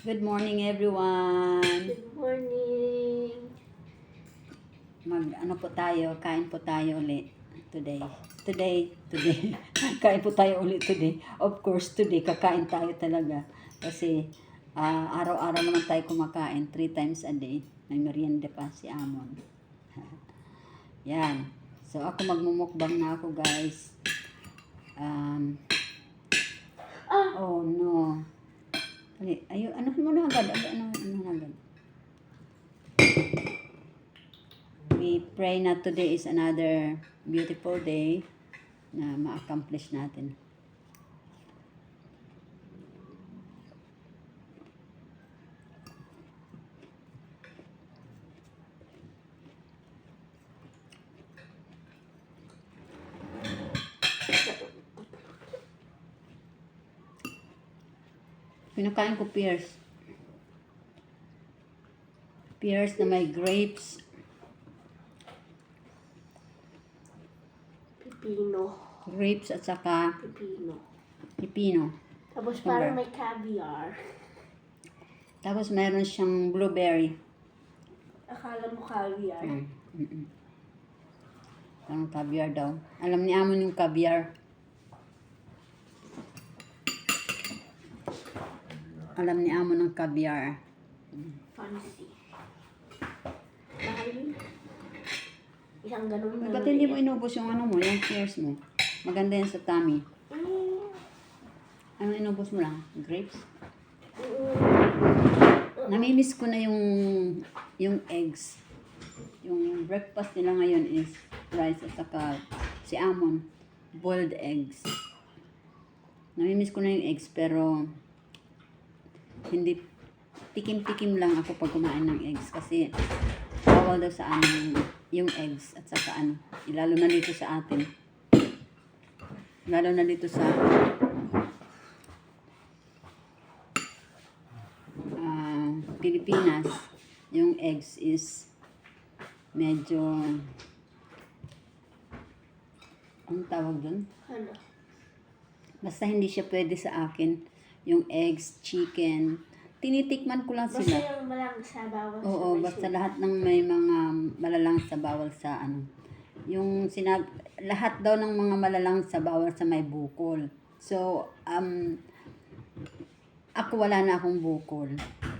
Good morning everyone. Good morning. Mag ano po tayo, kain po tayo ulit today. Today, today. kain po tayo ulit today. Of course, today kakain tayo talaga. Kasi ah, araw-araw naman tayo kumakain, three times a day. May merienda pa si Amon. Yan. So ako magmumukbang na ako guys. Um, Ah! oh no. Ali, ayo, ano mo na agad? Ano, ano na agad? We pray na today is another beautiful day na ma-accomplish natin. Pinakain ko pears. Pears na may grapes. Pipino. Grapes at saka Pipino. pipino. Tapos parang may caviar. Tapos meron siyang blueberry. Akala mo caviar. Mm, mm-mm. Parang caviar daw. Alam ni Amon yung caviar. Alam ni Amon ng caviar. Fancy. Mahal yun. Isang ganun Ay, ba't hindi mo inubos yung ano mo, yung pears mo? Maganda yan sa tummy. Mm, Ano inubos mo lang? Grapes? mm, Namimiss ko na yung yung eggs. Yung breakfast nila ngayon is rice at saka si Amon, boiled eggs. Namimiss ko na yung eggs pero hindi tikim-tikim lang ako pag kumain ng eggs kasi bawal daw sa amin yung eggs at saka ano, lalo na dito sa atin. Lalo na dito sa ah, Pilipinas, yung eggs is medyo ang tawag doon? ano? Basta hindi siya pwede sa akin. Yung eggs, chicken, tinitikman ko lang Basta sila. yung malang sa bawal Oo, sa basta lahat ng may mga malalang sa bawal sa ano. Yung sinab lahat daw ng mga malalang sa bawal sa may bukol. So, um, ako wala na akong bukol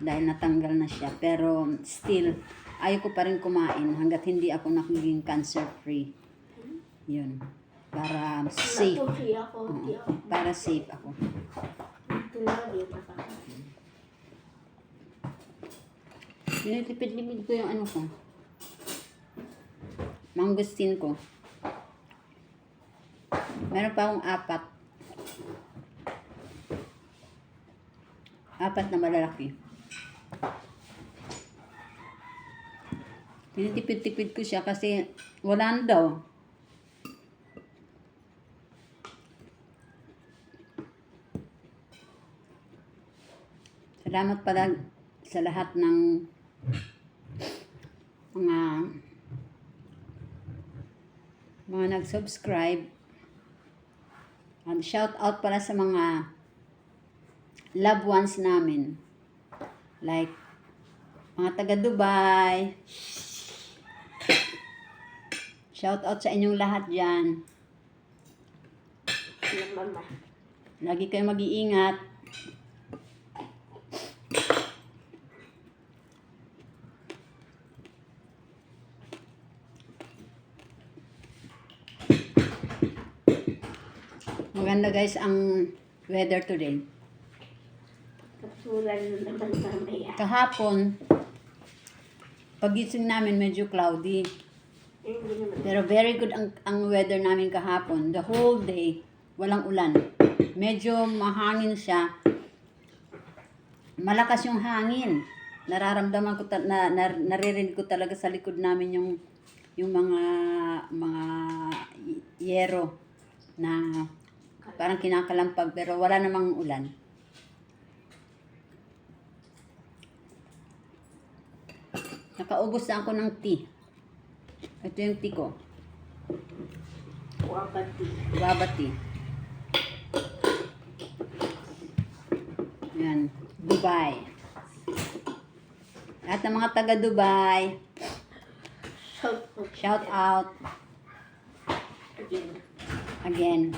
dahil natanggal na siya. Pero still, ayaw ko pa rin kumain hanggat hindi ako nagiging cancer free. Yun. Para safe. Ako. Ako. Para safe ako. Di nakakain. Tinitipid-lipid ko yung ano ko. Mangustin ko. Meron pa akong apat. Apat na malalaki. Tinitipid-tipid ko siya kasi wala na daw. Salamat pala sa lahat ng mga mga nag-subscribe. And shout out pala sa mga loved ones namin. Like mga taga Dubai. Shout out sa inyong lahat mama. Lagi kayong mag-iingat. Maganda guys ang weather today. Kapsulan na naman mamaya. Kahapon, pagising namin medyo cloudy. Eh. Pero very good ang, ang weather namin kahapon. The whole day, walang ulan. Medyo mahangin siya. Malakas yung hangin. Nararamdaman ko, ta- na, na, naririnig ko talaga sa likod namin yung yung mga mga yero na parang kinakalampag pero wala namang ulan. Nakaubos na ako ng tea. Ito yung tea ko. Wapati. Babati. Yan. Dubai. Lahat ng mga taga Dubai, Shout out. shout out Again. again.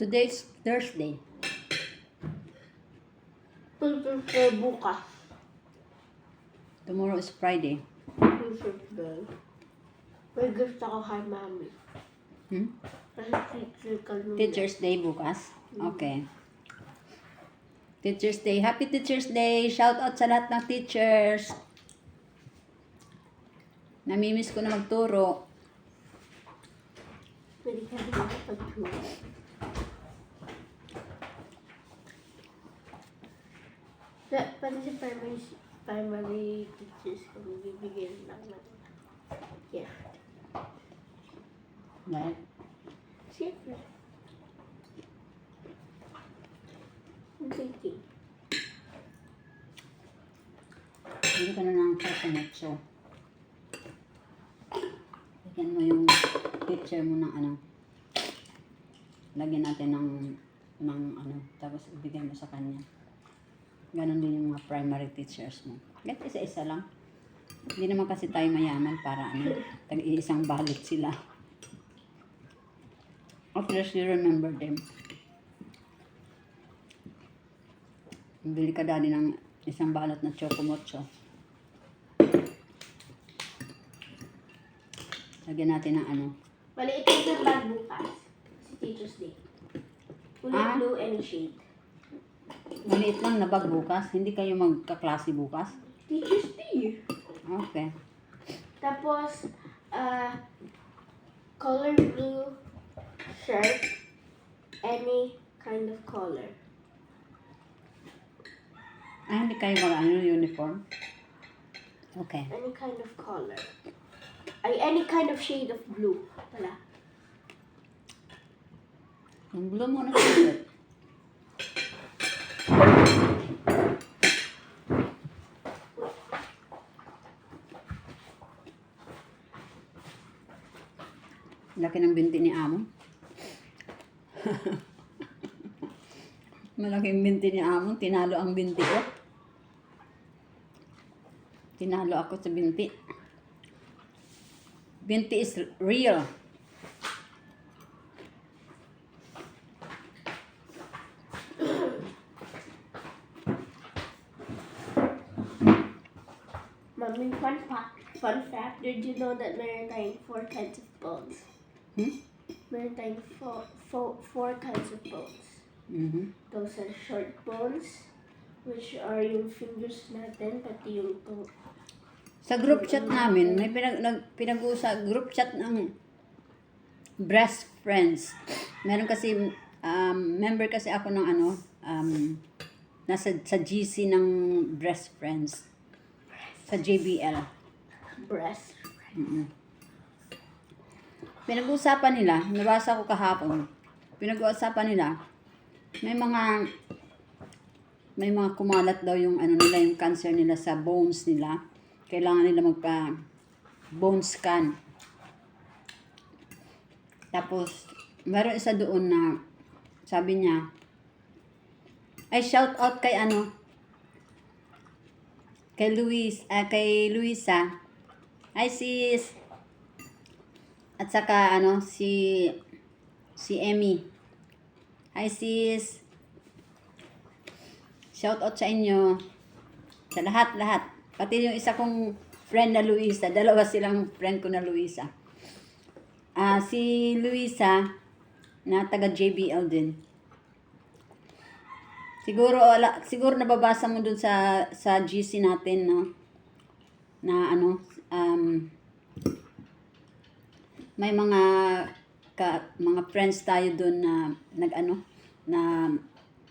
Today's Thursday. Ko bukas. Tomorrow is Friday. Ko. May gusto ko kay mami. Hmm? Nung Teacher's Day bukas? Okay. Teacher's Day. Happy Teacher's Day! Shout out sa lahat ng teachers. Namimiss ko na magturo. Pwede ka rin makapag-tour. Sa, pati sa primary, primary teachers ko, bibigyan lang ng yeah. Right? Siyempre. Thinking. Hindi ka na ng coconut so. Lagyan mo yung teacher mo ng ano. Lagyan natin ng ng ano. Tapos ibigay mo sa kanya. Ganon din yung mga primary teachers mo. Kahit isa-isa lang. Hindi naman kasi tayo mayaman para ano, tag-iisang balot sila. You remember them. Bili ka dali ng isang balot na chocomocho. Lagyan natin ng ano. Maliit yung bag bukas. Si Teacher's Day. Kulay Ah? blue any shade. Maliit lang na bag bukas. Hindi kayo magkaklase bukas. Teacher's Day. Okay. Tapos, uh, color blue shirt. Any kind of color. Ay, hindi kayo mag ano, uniform. Okay. Any kind of color. Ay, any kind of shade of blue. Wala. Yung blue mo na t-shirt. Laki ng binti ni Amo. Malaking binti ni Amo. Tinalo ang binti ko. Tinalo ako sa binti. Binti is real. Mommy, fun fact. Fun fact. Did you know that meron tayong four kinds of bones? Hmm? Meron tayong four, four, four kinds of bones. Mhm. Those are short bones, which are yung fingers natin, pati yung to. Sa group chat namin, may pinag, nag, pinag-usa, group chat ng breast friends. Meron kasi, um, member kasi ako ng ano, um, nasa sa GC ng breast friends. Sa JBL. Breast. Mm-mm. Pinag-uusapan nila, nabasa ko kahapon, pinag-uusapan nila, may mga, may mga kumalat daw yung ano nila, yung cancer nila sa bones nila. Kailangan nila magpa bone scan. Tapos, meron isa doon na, sabi niya, ay shout out kay ano, kay Luis, ah, kay Luisa. Hi sis. At saka ano si si Emmy. Hi sis. Shout out sa inyo. Sa lahat lahat. Pati yung isa kong friend na Luisa, dalawa silang friend ko na Luisa. Ah si Luisa na taga JBL din. Siguro wala, siguro nababasa mo dun sa sa GC natin no na ano um may mga ka, mga friends tayo doon na nag-ano na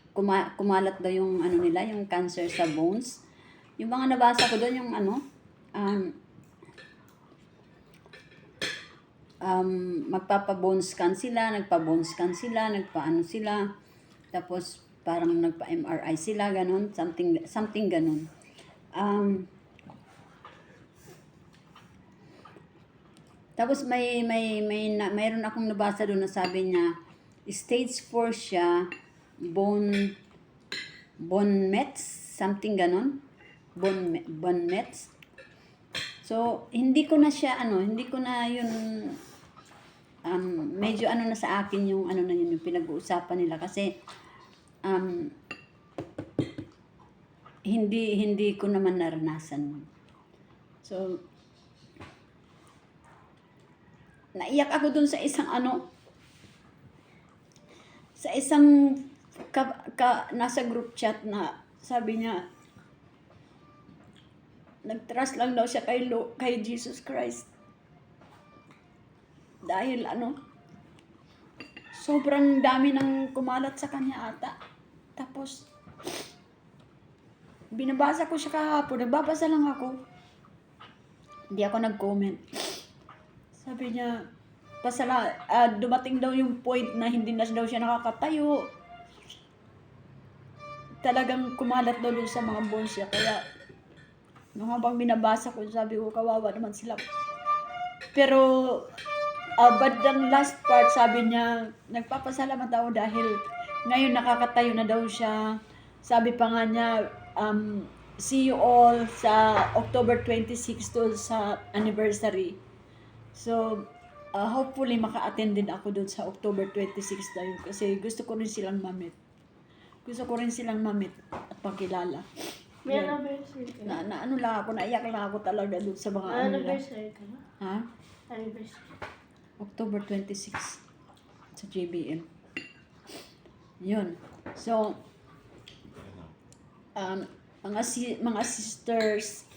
kuma, kumalat daw yung ano nila yung cancer sa bones. Yung mga nabasa ko doon yung ano um um magpapa-bone scan sila, nagpa-bone scan sila, nagpa-ano sila. Tapos parang nagpa-MRI sila ganun, something something ganun. Um, tapos may may may na, mayroon akong nabasa doon na sabi niya stage 4 siya bone bone mets something ganon. Bone bone mets. So hindi ko na siya ano hindi ko na yun um, medyo ano na sa akin yung ano na yun yung pinag-uusapan nila. Kasi um, hindi hindi ko naman naranasan so naiyak ako dun sa isang ano sa isang ka, ka, nasa group chat na sabi niya nagtrust lang daw siya kay, Lo, kay Jesus Christ. Dahil ano sobrang dami ng kumalat sa kanya ata. Tapos binabasa ko siya kahapon nagbabasa lang ako. Hindi ako nag-comment sabi niya, pasala, ah, dumating daw yung point na hindi na daw siya nakakatayo. Talagang kumalat daw sa mga bones niya. Kaya, nung habang binabasa ko, sabi ko, kawawa naman sila. Pero, uh, but the last part, sabi niya, nagpapasalamat daw dahil ngayon nakakatayo na daw siya. Sabi pa nga niya, um, see you all sa October 26 to sa anniversary. So, uh, hopefully maka-attend din ako doon sa October 26 na yun kasi gusto ko rin silang mamit. Gusto ko rin silang mamit at pagkilala. May Yan. anniversary ka Na, na? ano lang ako, naiyak lang ako talaga doon sa mga ano. Anniversary ka na? Ha? Anniversary. October 26 sa JBM. Yun. So, um, mga, si, mga sisters,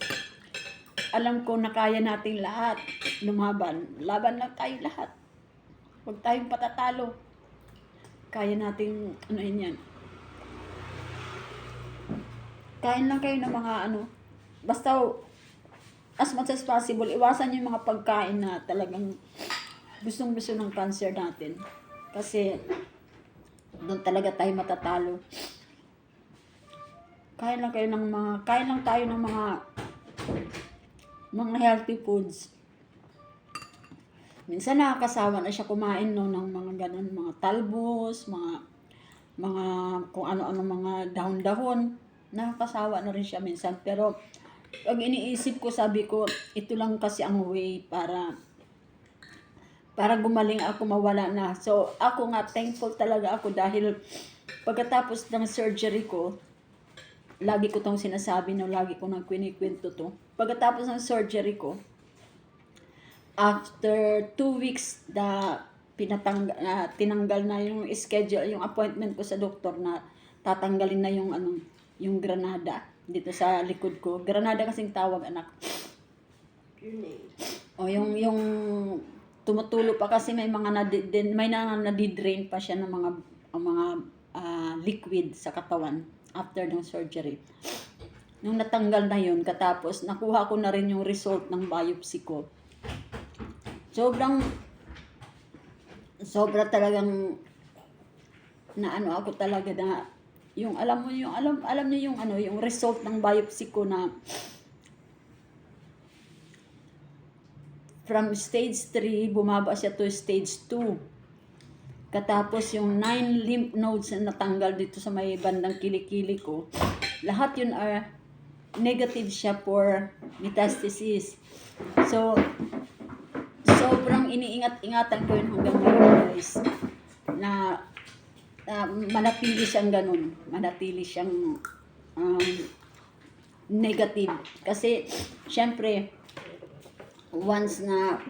alam ko na kaya nating lahat lumaban. Laban lang tayo lahat. Huwag tayong patatalo. Kaya nating, ano yun yan. Kain lang kayo ng mga ano, basta as much as possible, iwasan yung mga pagkain na talagang gustong gusto ng cancer natin. Kasi doon talaga tayo matatalo. Kain lang kayo ng mga, kain lang tayo ng mga mga healthy foods. Minsan nakakasawa na siya kumain no, ng mga ganun, mga talbos, mga mga kung ano-ano mga dahon-dahon. Nakakasawa na rin siya minsan. Pero pag iniisip ko, sabi ko, ito lang kasi ang way para para gumaling ako mawala na. So, ako nga, thankful talaga ako dahil pagkatapos ng surgery ko, lagi ko tong sinasabi no, lagi ko nang kwinikwento to. Pagkatapos ng surgery ko, after two weeks na pinatang na tinanggal na yung schedule, yung appointment ko sa doktor na tatanggalin na yung ano, yung granada dito sa likod ko. Granada kasing tawag anak. O yung yung tumutulo pa kasi may mga nadi, may na nadidrain pa siya ng mga ang mga ah, liquid sa katawan after ng surgery. Nung natanggal na yun, katapos nakuha ko na rin yung result ng biopsy ko. Sobrang sobra talagang na ano ako talaga na yung alam mo yung alam alam niyo yung ano yung result ng biopsy ko na from stage 3, bumaba siya to stage 2. Katapos yung 9 lymph nodes na natanggal dito sa may bandang kilikili ko, lahat yun are negative siya for metastasis. So, sobrang iniingat-ingatan ko yun hanggang ngayon guys, na, na manatili siyang ganun, manatili siyang um, negative. Kasi, syempre, once na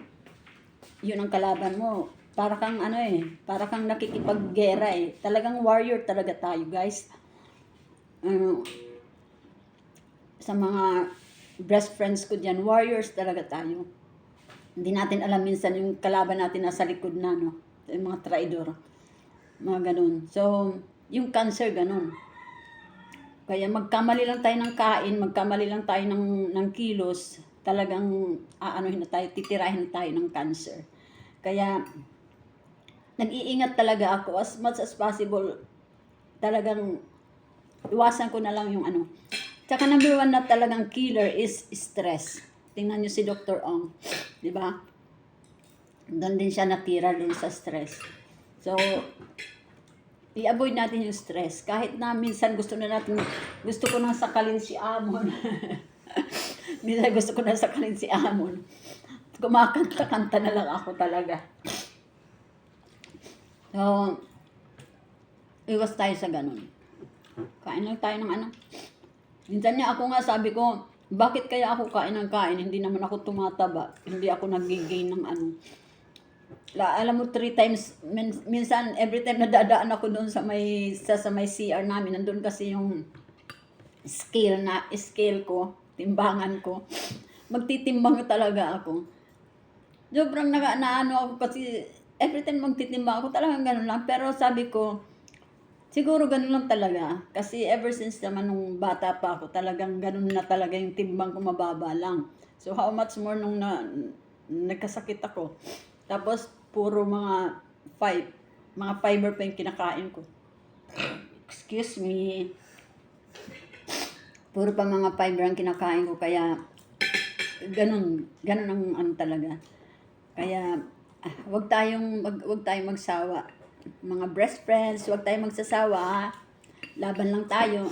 yun ang kalaban mo, para kang ano eh, para kang nakikipaggera eh. Talagang warrior talaga tayo, guys. Um, sa mga best friends ko dyan, warriors talaga tayo. Hindi natin alam minsan yung kalaban natin nasa likod na, no? Yung mga traidor. Mga ganun. So, yung cancer, ganun. Kaya magkamali lang tayo ng kain, magkamali lang tayo ng, ng kilos, talagang aanohin na tayo, titirahin tayo ng cancer. Kaya, nag-iingat talaga ako as much as possible. Talagang, iwasan ko na lang yung ano. Tsaka number one na talagang killer is stress. Tingnan nyo si Dr. Ong. Di ba? Doon din siya natira din sa stress. So, i-avoid natin yung stress. Kahit na minsan gusto na natin, gusto ko nang sakalin si Amon. minsan gusto ko nang sakalin si Amon. Kumakanta-kanta na lang ako talaga. So, iwas tayo sa ganun. Kain lang tayo ng ano. Minsan niya ako nga sabi ko, bakit kaya ako kain ng kain? Hindi naman ako tumataba. Hindi ako nag-gain ng ano. La, alam mo, three times, min, minsan, every time nadadaan ako doon sa may, sa, sa may CR namin, nandun kasi yung scale na, scale ko, timbangan ko. Magtitimbang talaga ako. Sobrang naga, naano ako kasi, every time magtitimbang ako, talagang ganun lang. Pero sabi ko, Siguro ganun lang talaga. Kasi ever since naman nung bata pa ako, talagang ganun na talaga yung timbang ko mababa lang. So how much more nung na, nagkasakit ako. Tapos puro mga five, mga fiber pa yung kinakain ko. Excuse me. Puro pa mga fiber ang kinakain ko kaya ganun, ganun ang ano talaga. Kaya wag tayong wag, wag tayong magsawa. Mga best friends, wag tayong magsasawa. Laban lang tayo.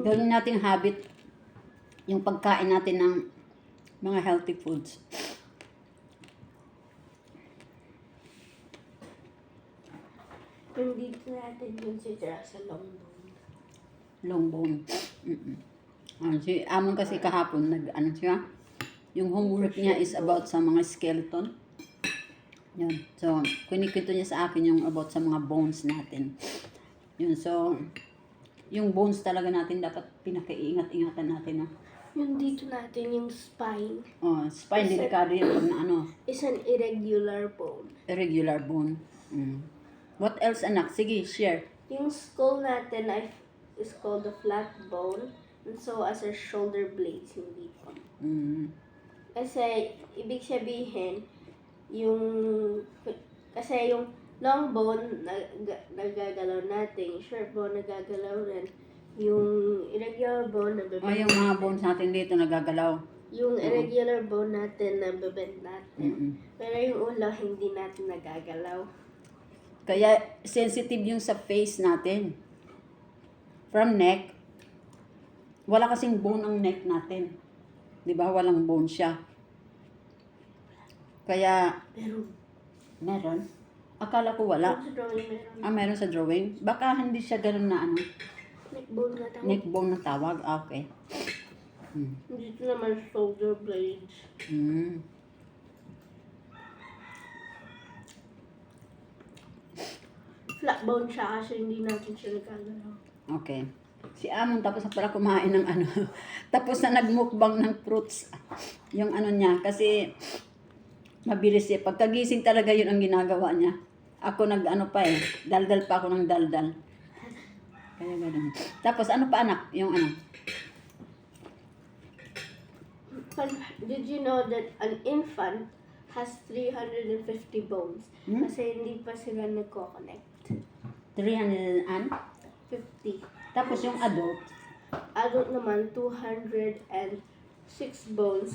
Gawin natin habit yung pagkain natin ng mga healthy foods. Dito natin yung sitira sa long bone. long bone. Mm-mm. Ah, si Amon kasi kahapon nag ano siya? Yung homework niya is about sa mga skeleton. Yun. So, kunikwento niya sa akin yung about sa mga bones natin. Yun. So, yung bones talaga natin dapat pinakaiingat-ingatan natin. No? Yung dito natin yung spine Oh, spine delicado yun pag na ano, is an irregular bone. irregular bone. Mm. What else anak? Sige, share. Yung skull natin ay is called the flat bone. And so as our shoulder blades yung dito. Mm. Kasi, ibig sabihin, yung, kasi yung long bone, nag, nagagalaw natin. Yung short bone, nagagalaw rin. Yung irregular bone, Oh, nabibend. yung mga bones natin dito nagagalaw. Yung irregular bone natin, nabibend natin. Mm-mm. Pero yung ulo, hindi natin nagagalaw. Kaya sensitive yung sa face natin. From neck, wala kasing bone ang neck natin. 'Di ba? Walang bone siya. Kaya Pero, meron. Akala ko wala. sa drawing meron. Ah, meron sa drawing. Baka hindi siya ganun na ano, Neck bone na tawag. neck bone na tawag. Ah, okay. Hmm. Dito naman shoulder blades. Hmm. Flat bone siya kasi hindi natin siya nagagalaw. Okay. Si Amon tapos na pala kumain ng ano. tapos na nagmukbang ng fruits. Yung ano niya. Kasi mabilis siya. Pagkagising talaga yun ang ginagawa niya. Ako nag ano pa eh. Daldal pa ako ng daldal. Kaya ganun. Tapos ano pa anak? Yung ano? Did you know that an infant has 350 bones? Hmm? Kasi hindi pa sila nagko-connect. 300 and? 50. Tapos yung adult, Adult naman, 206 bones